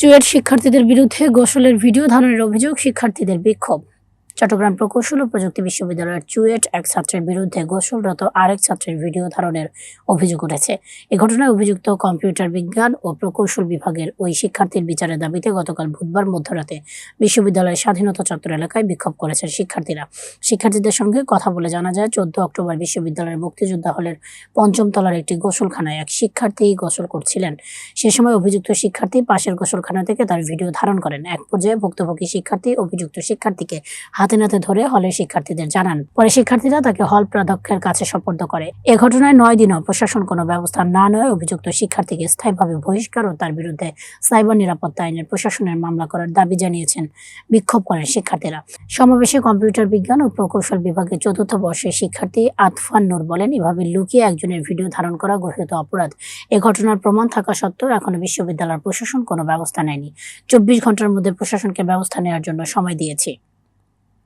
চুয়েট শিক্ষার্থীদের বিরুদ্ধে গোসলের ভিডিও ধারণের অভিযোগ শিক্ষার্থীদের বিক্ষোভ। চট্টগ্রাম প্রকৌশল ও প্রযুক্তি বিশ্ববিদ্যালয়ের চুয়েট এক ছাত্রের বিরুদ্ধে গোসলরত আরেক ছাত্রের ভিডিও ধারণের অভিযোগ উঠেছে। এ ঘটনায় অভিযুক্ত কম্পিউটার বিজ্ঞান ও প্রকৌশল বিভাগের ওই শিক্ষার্থীর বিচারের দাবিতে গতকাল বুধবার মধ্যরাতে বিশ্ববিদ্যালয়ের স্বাধীনতা চত্বর এলাকায় বিক্ষোভ করেছেন শিক্ষার্থীরা। শিক্ষার্থীদের সঙ্গে কথা বলে জানা যায়, চোদ্দ অক্টোবর বিশ্ববিদ্যালয়ের মুক্তিযোদ্ধা হলের পঞ্চম তলার একটি গোসলখানায় এক শিক্ষার্থী গোসল করছিলেন। সে সময় অভিযুক্ত শিক্ষার্থী পাশের গোসলখানা থেকে তার ভিডিও ধারণ করেন। এক পর্যায়ে ভুক্তভোগী শিক্ষার্থী অভিযুক্ত শিক্ষার্থীকে হাতে নাতে ধরে হলের শিক্ষার্থীদের জানান। পরে শিক্ষার্থীরা তাকে হল প্রাধ্যক্ষের কাছে সোপর্দ করে। এ ঘটনায় নয় দিনও প্রশাসন কোনো ব্যবস্থা না নেওয়ায় অভিযুক্ত শিক্ষার্থীকে স্থায়ীভাবে বহিষ্কার ও তার বিরুদ্ধে সাইবার নিরাপত্তা আইনের প্রশাসনের মামলা করার দাবি জানিয়েছেন বিক্ষোভ করেন শিক্ষার্থীরা। সমাবেশে কম্পিউটার বিজ্ঞান ও প্রকৌশল বিভাগের চতুর্থ বর্ষের শিক্ষার্থী আতফান নূর বলেন, এভাবে লুকিয়ে একজনের ভিডিও ধারণ করা গঠিত অপরাধ। এ ঘটনার প্রমাণ থাকা সত্ত্বেও এখনও বিশ্ববিদ্যালয়ের প্রশাসন কোনো ব্যবস্থা নেয়নি। চব্বিশ ঘণ্টার মধ্যে প্রশাসনকে ব্যবস্থা নেওয়ার জন্য সময় দিয়েছি।